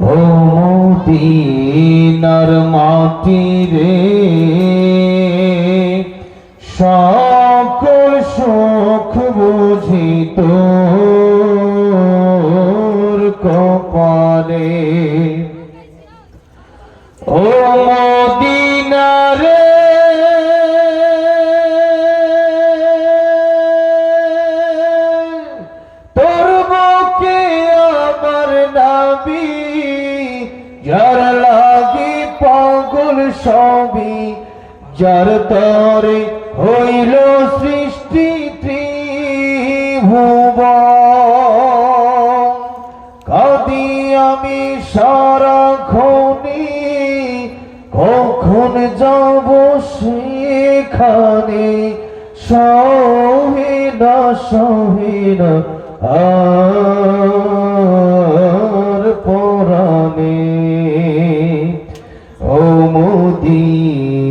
ও মদিনার মাটি রে সকল সুখ তোর কপালে। ও মদিনারে সবই যার তরে হইল সৃষ্টি ত্রিভুবন। কাদি আমি সারাক্ষণি কখন যাব সেখানে? সহে না সহে না আর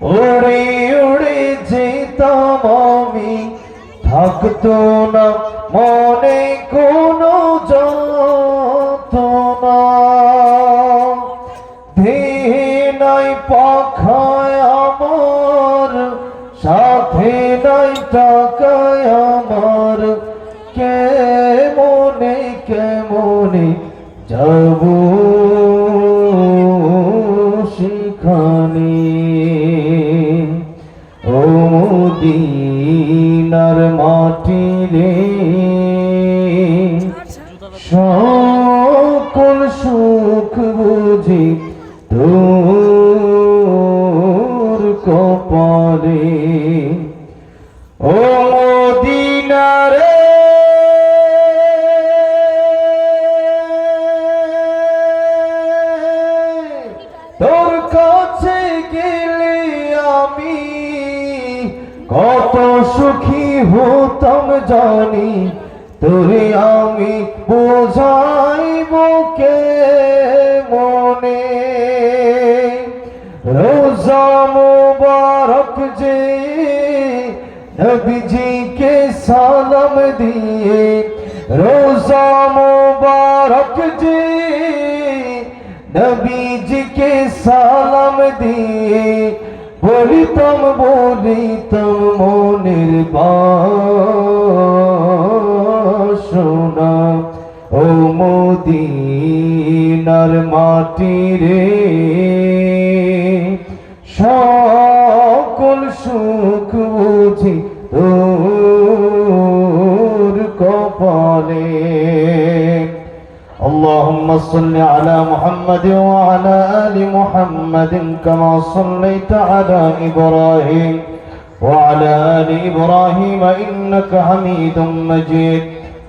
উড়ে উড়ে যেতাম আমি। থাকতো না মনে কোনো যন্ত্রণা দেহে নাই পাখায় আমার, সাথে নাই টাকায় আমার। কেমনে কেমনে যাব? মদিনার মাটি রে সকল সুখ বুঝি। তোর হতাম জানি তোরে আমি বোঝাইব কে মনে। রোজা মুবারক যে নবীজিকে সালাম দিয়ে, রোজা মুবারক যে নবীজিকে সালাম দিয়ে বলিতাম বলিতাম মনের বাসনা মদিনার মাটি রে সকল সুখ বুঝি তোর কপালে اللهم صل على محمد وعلى آل محمد كما صليت على إبراهيم وعلى آل إبراهيم إنك حميد مجيد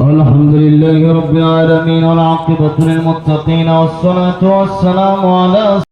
الحمد لله رب العالمين والعاقبة للمتقين والصلاة والسلام على